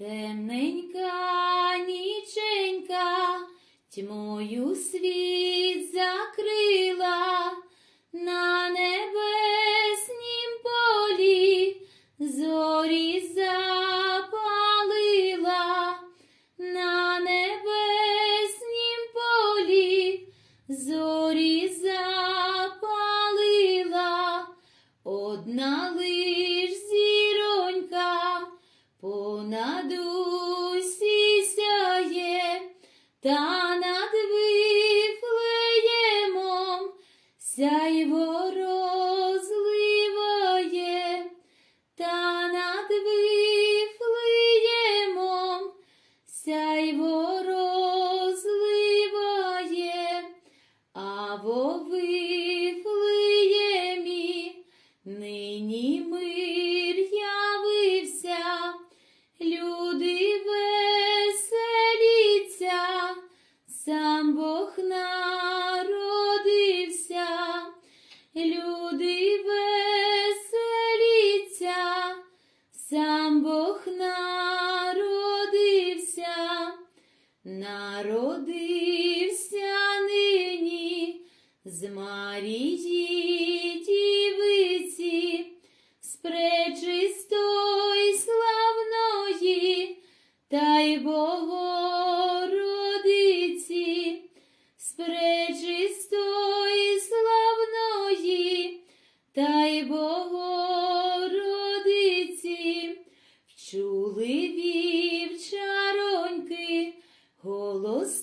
Темненька ніченька, тьмою світ закрила, на небеснім полі зорі запалила, Da. Люди вчули вівчароньки, голос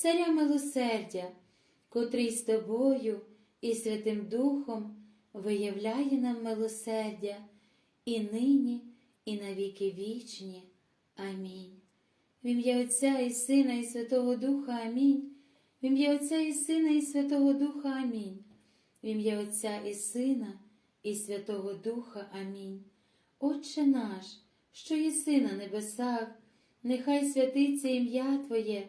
Царя милосердя, котрий з Тобою і Святим Духом виявляє нам милосердя і нині, і на віки вічні. Амінь. В ім'я Отця і Сина, і Святого Духа Амінь. В ім'я Отця і Сина, і Святого Духа Амінь. В ім'я Отця і Сина, і Святого Духа Амінь. Отче наш, що єси на небесах, нехай святиться ім'я Твоє,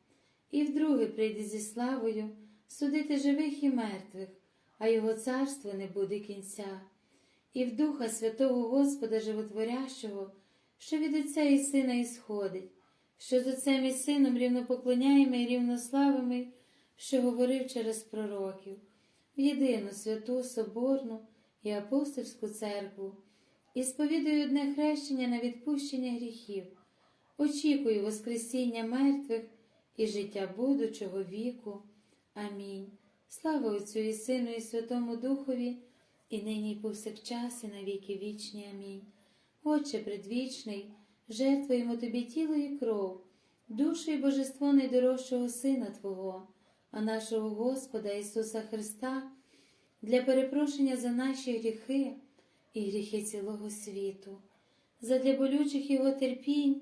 і вдруге прийде зі славою судити живих і мертвих, а його царство не буде кінця, і в Духа Святого Господа Животворящого, що від Отця і Сина ісходить, що з Отцем і Сином рівнопоклоняємо і рівнославими, що говорив через пророків, в єдину святу Соборну і апостольську церкву, і сповідую одне хрещення на відпущення гріхів, очікую Воскресіння мертвих і життя будучого віку. Амінь. Слава Отцю і Сину, і Святому Духові, і нині, і повсякчас, і на віки вічні. Амінь. Отче предвічний, жертвуємо Тобі тіло і кров, душу і божество найдорожчого Сина Твого, а нашого Господа Ісуса Христа, для перепрошення за наші гріхи і гріхи цілого світу, задля болючих Його терпінь,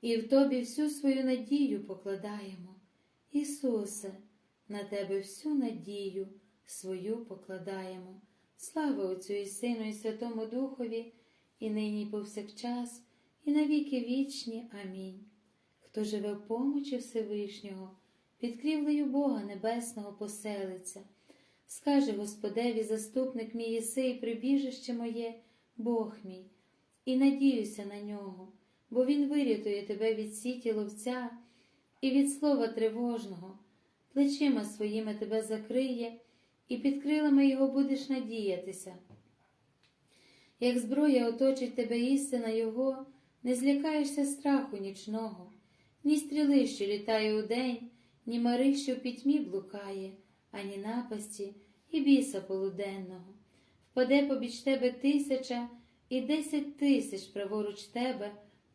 І в Тобі всю свою надію покладаємо. Ісусе, на Тебе всю надію свою покладаємо. Слава Отцю і Сину, і Святому Духові, і нині, і повсякчас, і навіки вічні. Амінь. Хто живе в помочі Всевишнього, під крівлею Бога Небесного поселиться, скаже Господеві, заступник мій єси і прибіжище моє, Бог мій, і надіюся на нього, бо Він вирятує тебе від сіті ловця і від слова тривожного, плечима своїми тебе закриє, і під крилами його будеш надіятися. Як зброя оточить тебе істина Його, не злякаєшся страху нічного, ні стріли, що літає удень, ні мари, що в пітьмі блукає, ані напасті, і біса полуденного. Впаде побіч тебе тисяча і десять тисяч праворуч тебе,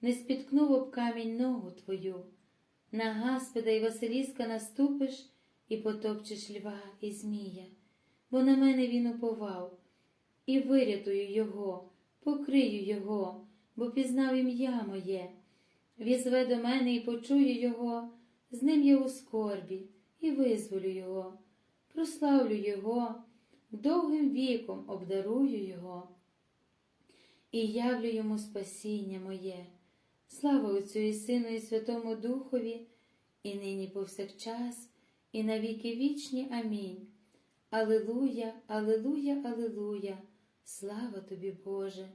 не спіткнув об камінь ногу твою. На Гаспеда і Василіска наступиш і потопчеш льва і змія, бо на мене він уповав, і вирятую його, покрию його, бо пізнав ім'я моє, візве до мене і почую його, з ним я у скорбі, і визволю його, прославлю його, довгим віком обдарую його і явлю йому спасіння моє. Слава Отцю і Сину, і Святому Духові, і нині повсякчас, і на віки вічні. Амінь. Алилуя, Алилуя, Алилуя, слава тобі, Боже.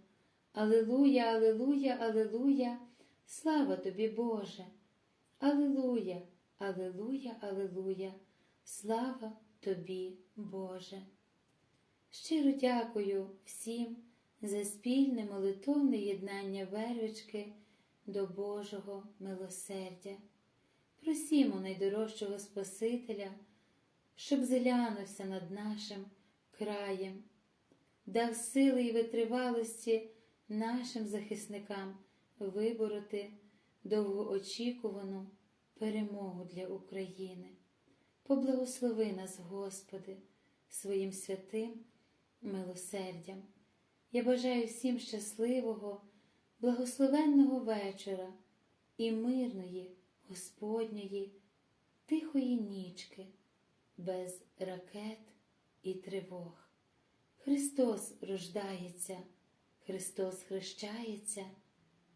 Алилуя, Алилуя, Алилуя, слава тобі, Боже. Алилуя, Алилуя, Алилуя, слава тобі, Боже. Щиро дякую всім за спільне молитовне єднання вервички до Божого милосердя. Просімо найдорожчого Спасителя, щоб зглянувся над нашим краєм, дав сили і витривалості нашим захисникам вибороти довгоочікувану перемогу для України. Поблагослови нас, Господи, своїм святим милосердям. Я бажаю всім щасливого, благословенного вечора і мирної Господньої, тихої нічки, без ракет і тривог. Христос рождається, Христос хрещається,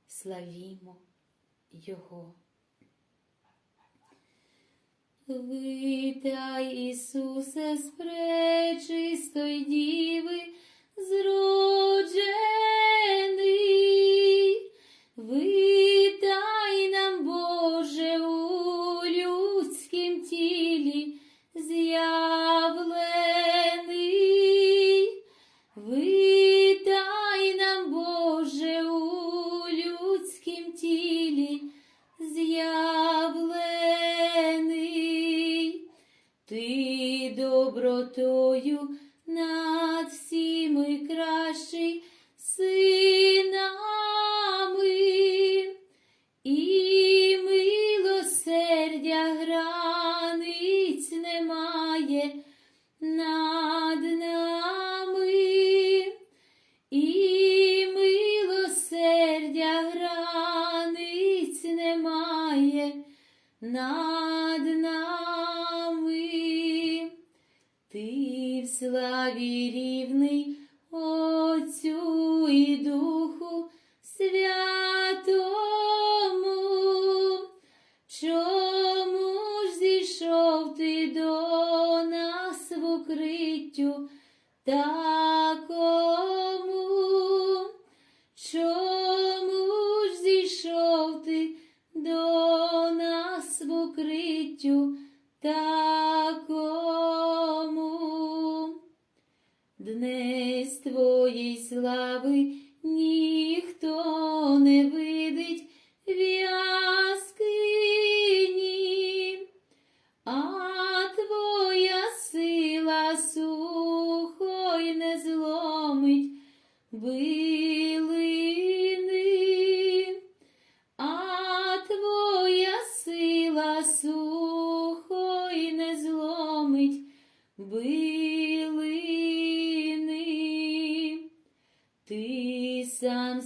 славімо Його. Витай, Ісусе, з пречистої діви, зроджений, витай нам, Боже, у людськім тілі з'явлений, витай нам, Боже, у людськім тілі з'явлений, ти добротою славі рівний Твоїй слави ніхто не видить в яскині, а твоя сила сухо й не зломить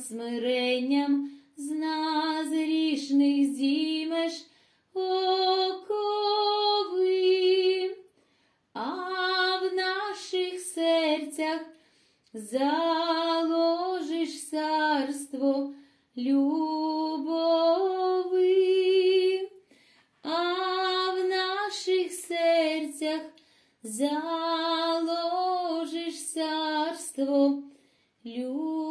смиренням з нас грішних зімеш окови, а в наших серцях заложиш царство любови, а в наших серцях заложиш царство любови.